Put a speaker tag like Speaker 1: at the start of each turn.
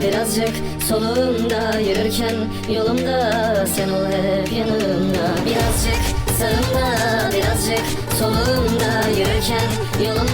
Speaker 1: birazcık Soluğumda yürürken yolumda Sen ol hep yanımda. Birazcık sağımda birazcık Soluğumda yürürken yolumda